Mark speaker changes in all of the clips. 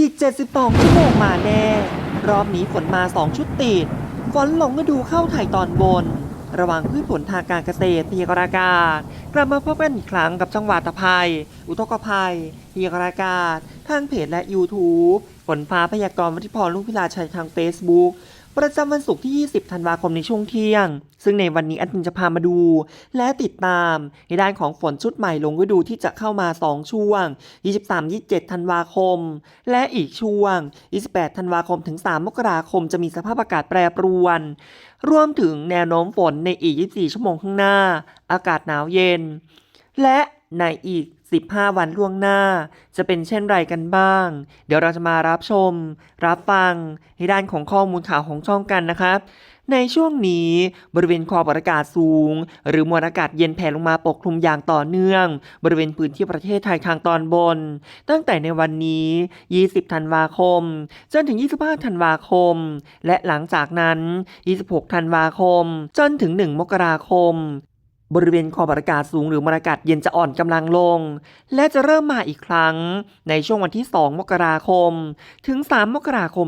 Speaker 1: อีก 72 ชั่วโมงมาแน่ รอบนี้ฝนมา 2 ชุดติด ฝนหลงฤดูเข้าไทยตอนบน ระวังพืชผลทางการเกษตรพยกรากาศ กลับมาพบกันอีกครั้งกับจังหวัดตะภัย อุทกภัยพยกรากาศ ทางเพจและ YouTube ฝนฟ้าพยากรณ์วัติพรลุงพิลาชัยทาง Facebook ประจำวันศุกร์ที่ 20 ธันวาคมในช่วงเที่ยง ซึ่งในวันนี้แอดมินจะพามาดู และติดตาม ในด้านของฝนชุดใหม่ลงฤดูที่จะเข้ามา 2 ช่วง 23-27 ธันวาคม และอีกช่วง 28 ธันวาคมถึง 3 มกราคมจะมีสภาพอากาศแปรปรวน รวมถึงแนวโน้มฝนในอีก 24 ชั่วโมงข้างหน้า อากาศหนาวเย็น และในอีก 15 วันล่วงหน้า จะเป็นเช่นไรกันบ้าง เดี๋ยวเราจะมารับชม รับฟังในด้านของข้อมูลข่าวของช่องกันนะครับ ในช่วงนี้บริเวณความอากาศสูง หรือมวลอากาศเย็นแผ่ลงมาปกคลุมอย่างต่อเนื่อง บริเวณพื้นที่ประเทศไทยทางตอนบน ตั้งแต่ในวันนี้ 20 ธันวาคม จนถึง 25 ธันวาคม และหลังจากนั้น 26 ธันวาคม จนถึง 1 มกราคม บริเวณความกดอากาศสูงหรือมวลอากาศเย็นจะอ่อนกำลังลง และจะเริ่มมาอีกครั้งในช่วงวันที่ 2 มกราคม ถึง 3 มกราคม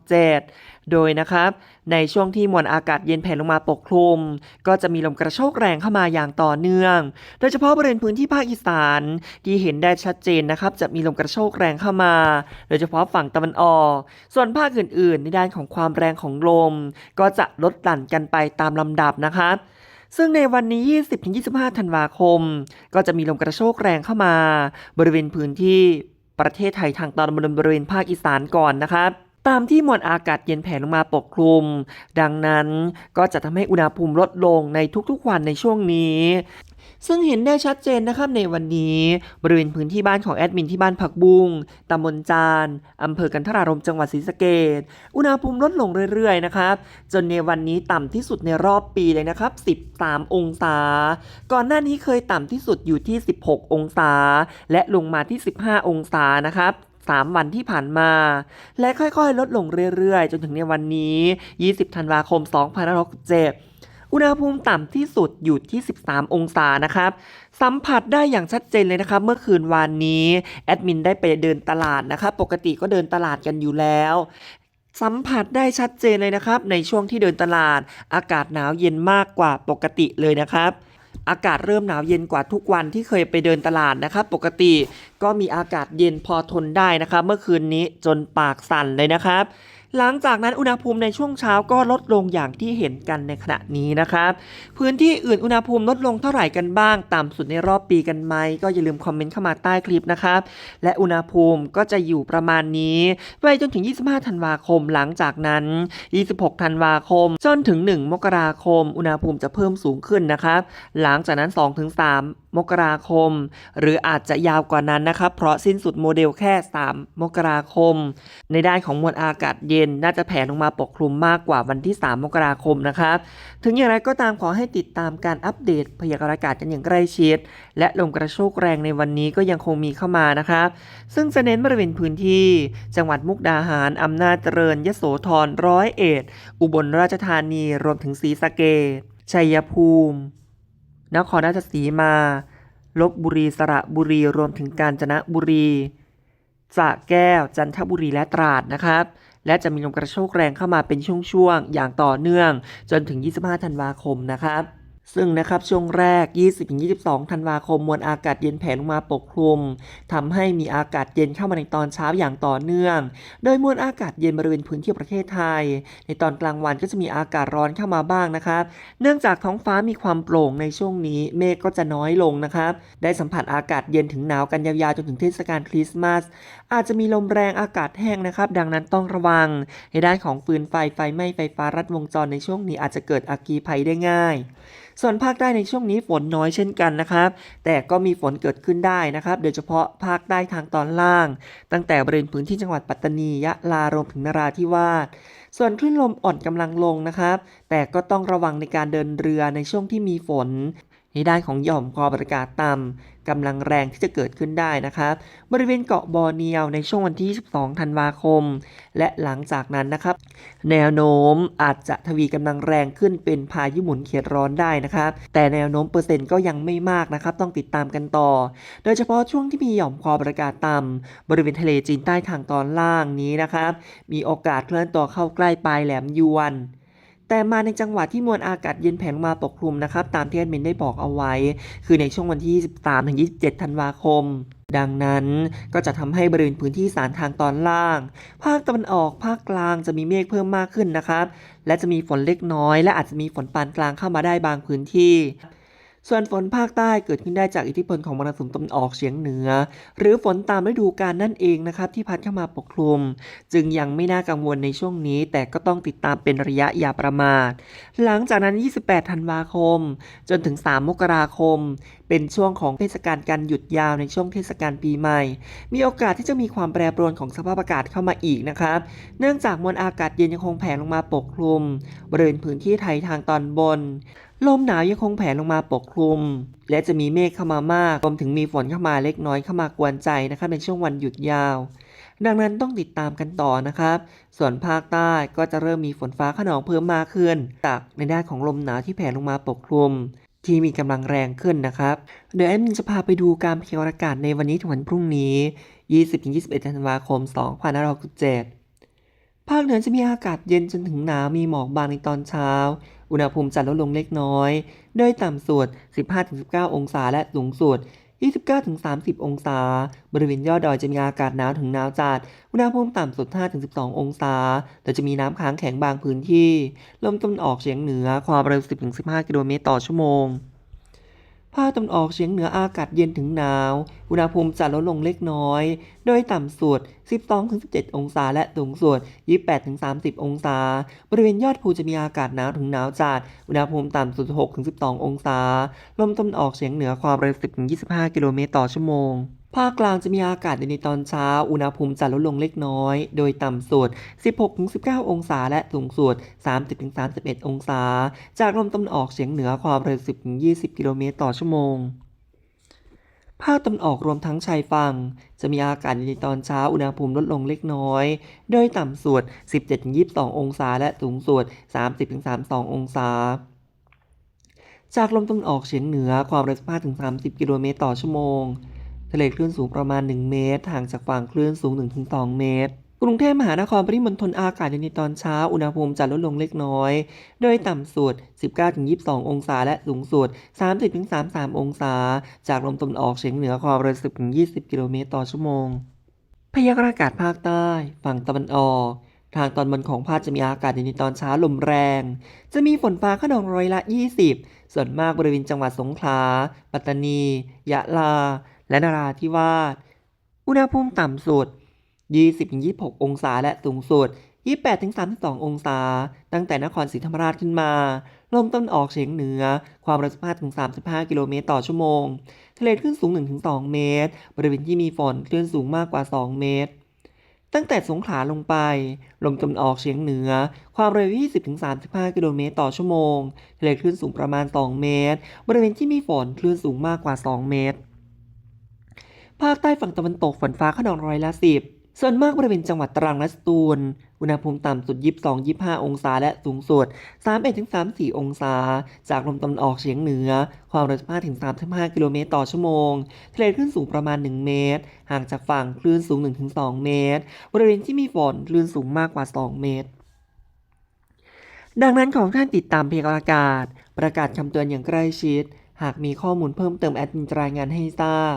Speaker 1: 2567 โดยนะครับ ในช่วงที่มวลอากาศเย็นแผ่ลงมาปกคลุม ก็จะมีลมกระโชกแรงเข้ามาอย่างต่อเนื่อง โดยเฉพาะบริเวณพื้นที่ภาคอีสานที่เห็นได้ชัดเจนนะครับ จะมีลมกระโชกแรงเข้ามา โดยเฉพาะฝั่งตะวันออก ส่วนภาคอื่น ๆ ในด้านของความแรงของลม ก็จะลดหลั่นกันไปตามลำดับนะครับ ซึ่งในวันนี้ 20-25 ธันวาคม ก็จะมีลมกระโชกแรงเข้ามา บริเวณพื้นที่ประเทศไทยทางตอนบนบริเวณภาคอีสานก่อนนะครับตามที่มวลอากาศเย็นแผ่ลงมาปกคลุม ดังนั้นก็จะทำให้อุณหภูมิลดลงในทุกๆวันในช่วงนี้ ซึ่งเห็นได้ชัดเจนนะครับในวันนี้บริเวณพื้นที่บ้านของแอดมินที่บ้านผักบุ้งตำบลจานอำเภอกันทรารมจังหวัดศรีสะเกดอุณหภูมิลดลงเรื่อยๆนะครับจนในวันนี้ต่ำที่สุดในรอบปีเลยนะครับ 13 องศา ก่อนหน้านี้เคยต่ำที่สุดอยู่ที่ 16 องศา และลงมาที่ 15 องศานะครับ3 วันที่ผ่านมา และค่อยๆ ลดลงเรื่อยๆ จนถึงในวันนี้ 20 ธันวาคม 2567 อุณหภูมิต่ำที่สุดอยู่ที่ 13 องศานะครับ สัมผัสได้อย่างชัดเจนเลยนะครับ เมื่อคืนวานนี้ แอดมินได้ไปเดินตลาดนะครับ ปกติก็เดินตลาดกันอยู่แล้วสัมผัสได้ชัดเจนเลยนะครับ ในช่วงที่เดินตลาด อากาศหนาวเย็นมากกว่าปกติเลยนะครับ อากาศเริ่มหนาวเย็นกว่าทุกวันที่เคยไปเดินตลาดนะครับ ปกติก็มีอากาศเย็นพอทนได้นะครับ เมื่อคืนนี้จนปากสั่นเลยนะครับ หลังจากนั้นอุณหภูมิในช่วงเช้าก็ลดลงอย่างที่เห็นกันในขณะนี้นะครับ พื้นที่อื่นอุณหภูมิลดลงเท่าไหร่กันบ้าง ต่ำสุดในรอบปีกันไหมก็อย่าลืมคอมเมนต์เข้ามาใต้คลิปนะครับ และอุณหภูมิก็จะอยู่ประมาณนี้ไปจนถึง 25 ธันวาคมหลังจากนั้น 26 ธันวาคมจนถึง 1 มกราคม อุณหภูมิจะเพิ่มสูงขึ้นนะครับ หลังจากนั้น 2-3 มกราคม หรืออาจจะยาวกว่านั้นนะครับ เพราะสิ้นสุดโมเดลแค่ 3 มกราคม ในด้านของมวลอากาศเย็นน่าจะแผ่ลงมาปกคลุมมากกว่าวันที่ 3 มกราคมนะครับ ถึงอย่างไรก็ตามขอให้ติดตามการอัปเดตพยากรณ์อากาศกันอย่างใกล้ชิด และลมกระโชกแรงในวันนี้ก็ยังคงมีเข้ามานะครับ ซึ่งจะเน้นบริเวณพื้นที่ จังหวัดมุกดาหาร อำนาจเจริญ ยโสธร ร้อยเอ็ด อุบลราชธานี รวมถึงศรีสะเกษชัยภูมิ นครราชสีมา ลบบุรีสระบุรีรวมถึงกาญจนบุรีสระแก้วจันทบุรีและตราดนะครับ และจะมีลมกระโชกแรงเข้ามาเป็นช่วงๆอย่างต่อเนื่อง จนถึง 25 ธันวาคมนะครับ ซึ่งนะครับช่วงแรก 20-22 ธันวาคมมวลอากาศเย็นแผ่ลงมาปกคลุมทำให้มีอากาศเย็นเข้ามาในตอนเช้าอย่างต่อเนื่อง โดยมวลอากาศเย็นบริเวณพื้นที่ประเทศไทย ในตอนกลางวันก็จะมีอากาศร้อนเข้ามาบ้างนะครับ เนื่องจากท้องฟ้ามีความโปร่งในช่วงนี้เมฆก็จะน้อยลงนะครับ ได้สัมผัสอากาศเย็นถึงหนาวกันยาวๆจนถึงเทศกาลคริสต์มาส อาจจะมีลมแรงอากาศแห้งนะครับ ดังนั้นต้องระวัง ในด้านของฟืนไฟไฟไหม้ไฟฟ้ารัดวงจรในช่วงนี้อาจจะเกิดอัคคีภัยได้ง่ายส่วนภาคใต้ในช่วงนี้ฝนน้อยเช่นกันนะครับ แต่ก็มีฝนเกิดขึ้นได้นะครับ โดยเฉพาะภาคใต้ทางตอนล่าง ตั้งแต่บริเวณพื้นที่จังหวัดปัตตานียะลารวมถึงนราธิวาสส่วนคลื่นลมอ่อนกำลังลงนะครับ แต่ก็ต้องระวังในการเดินเรือในช่วงที่มีฝน ในด้านของหย่อมความกดอากาศต่ำกำลังแรงที่จะเกิดขึ้นได้นะครับ บริเวณเกาะบอร์เนียวในช่วงวันที่ 12 ธันวาคม และหลังจากนั้นนะครับ แนวโน้มอาจจะทวีกำลังแรงขึ้นเป็นพายุหมุนเขตร้อนได้นะครับ แต่แนวโน้มเปอร์เซ็นต์ก็ยังไม่มากนะครับ ต้องติดตามกันต่อ โดยเฉพาะช่วงที่มีหย่อมความกดอากาศต่ำบริเวณทะเลจีนใต้ทางตอนล่างนี้นะครับ มีโอกาสเคลื่อนตัวเข้าใกล้ปลายแหลมยวน แต่มาในจังหวะที่มวลอากาศเย็นแผ่ลงมาปกคลุมนะครับ ตามที่แอดมินได้บอกเอาไว้ คือในช่วงวันที่ 23 ถึง 27 ธันวาคม ดังนั้นก็จะทำให้บริเวณพื้นที่สารทางตอนล่าง ภาคตะวันออก ภาคกลางจะมีเมฆเพิ่มมากขึ้นนะครับ และจะมีฝนเล็กน้อย และอาจจะมีฝนปานกลางเข้ามาได้บางพื้นที่ ส่วนฝนภาคใต้เกิดขึ้นได้จากอิทธิพลของมรสุมตะวันออกเฉียงเหนือ หรือฝนตามฤดูกาลนั่นเองนะครับที่พัดเข้ามาปกคลุม จึงยังไม่น่ากังวลในช่วงนี้ แต่ก็ต้องติดตามเป็นระยะอย่าประมาท หลังจากนั้น 28 ธันวาคม จนถึง 3 มกราคม เป็นช่วงของเทศกาลการหยุดยาวในช่วงเทศกาลปีใหม่ มีโอกาสที่จะมีความแปรปรวนของสภาพอากาศเข้ามาอีกนะครับ เนื่องจากมวลอากาศเย็นยังคงแผ่ลงมาปกคลุมบริเวณพื้นที่ไทยทางตอนบนลมหนาวยังคงแผ่ลงมาปกคลุม และจะมีเมฆเข้ามามากรวมถึงมีฝนเข้ามาเล็กน้อยเข้ามากวนใจนะครับในช่วงวันหยุดยาว ดังนั้นต้องติดตามกันต่อนะครับ ส่วนภาคใต้ก็จะเริ่มมีฝนฟ้าขนองเพิ่มมากขึ้นจากในด้านของลมหนาวที่แผ่ลงมาปกคลุม ที่มีกำลังแรงขึ้นนะครับ เดี๋ยวแอดมินจะพาไปดูการพยากรณ์อากาศในวันนี้ถึงวันพรุ่งนี้ 20-21 ธันวาคม 2567ภาคเหนือจะมีอากาศเย็นจนถึงหนาวมีหมอกบางในตอนเช้า อุณหภูมิจะลดลงเล็กน้อย โดยต่ำสุด 15-19 องศาและสูงสุด 29-30 องศา บริเวณยอดดอยจะมีอากาศหนาวถึงหนาวจัด อุณหภูมิต่ำสุด 5-12 องศา แต่จะมีน้ำค้างแข็งบางพื้นที่ ลมตะวันออกเฉียงเหนือ ความเร็ว 10-15 กิโลเมตรต่อชั่วโมง ภาคตะวันออกเฉียงเหนืออากาศเย็นถึงหนาว อุณหภูมิจะลดลงเล็กน้อย โดยต่ำสุด 12-17 องศา และสูงสุด 28-30 องศา บริเวณยอดภูจะมีอากาศหนาวถึงหนาวจัด อุณหภูมิต่ำสุด 6-12 องศา ลมตะวันออกเฉียงเหนือความเร็ว 10-25 กิโลเมตรต่อชั่วโมง ภาคกลางจะมีอากาศเย็นในตอนเช้า อุณหภูมิจะลดลงเล็กน้อย โดยต่ำสุด 16-19 องศา และสูงสุด 30-31 องศา จากลมตะวันออกเฉียงเหนือความเร็ว 10-20 กิโลเมตรต่อชั่วโมง ภาคตะวันออกรวมทั้งชายฝั่ง จะมีอากาศเย็นในตอนเช้า อุณหภูมิลดลงเล็กน้อย โดยต่ำสุด 17-22 องศา และสูงสุด 30-32 องศาจากลมตะวันออกเฉียงเหนือความเร็ว 15-30 กิโลเมตรต่อชั่วโมง ทะเลคลื่นสูงประมาณ 1 เมตรห่างจากฝั่งคลื่นสูง 1-2 เมตร กรุงเทพมหานครปริมณฑลอากาศเย็นในตอนเช้า อุณหภูมิจะลดลงเล็กน้อย โดยต่ำสุด 19-22 องศา และสูงสุด 30-33 องศา จากลมตะวันออกเฉียงเหนือความเร็ว10-20 กิโลเมตรต่อชั่วโมง พยากรณ์อากาศภาคใต้ ฝั่งตะวันออกทางตอนบนของภาคจะมีอากาศเย็นในตอนเช้าลมแรง จะมีฝนฟ้าขนองร้อยละ 20 ส่วนมากบริเวณจังหวัดสงขลา ปัตตานี ยะลา และนราธิวาส อุณหภูมิต่ำสุด 20-26 องศาและสูงสุด 28-32 องศา ตั้งแต่นครศรีธรรมราชขึ้นมา ลมตะวันออกเฉียงเหนือ ความเร็ว15-35 กิโลเมตรต่อชั่วโมง ทะเลคลื่นสูง 1-2 เมตร บริเวณที่มีฝนคลื่นสูงมากกว่า 2 เมตร ตั้งแต่สงขลาลงไป ลมตะวันออกเฉียงเหนือ ความเร็ว 20-35 กิโลเมตรต่อชั่วโมง ทะเลคลื่นสูงประมาณ 2 เมตร บริเวณที่มีฝนคลื่นสูงมากกว่า 2 เมตร ภาคใต้ฝั่งตะวันตกฝนฟ้าขนองร้อยละ10ส่วนมากบริเวณจังหวัดตรังและสตูล อุณหภูมิต่ำสุด 22-25 องศาและสูงสุด 31-34 องศา จากลมตะวันออกเฉียงเหนือ ความเร็ว15-35 กิโลเมตรต่อชั่วโมง ทะเลคลื่นสูงประมาณ 1 เมตร ห่างจากฝั่งคลื่นสูง 1-2 เมตร บริเวณที่มีฝนคลื่นสูงมากกว่า 2 เมตร ดังนั้นของท่านติดตามเพยากรณ์อากาศ ประกาศคำเตือนอย่างใกล้ชิด หากมีข้อมูลเพิ่มเติมแอดมินรายงานให้ทราบ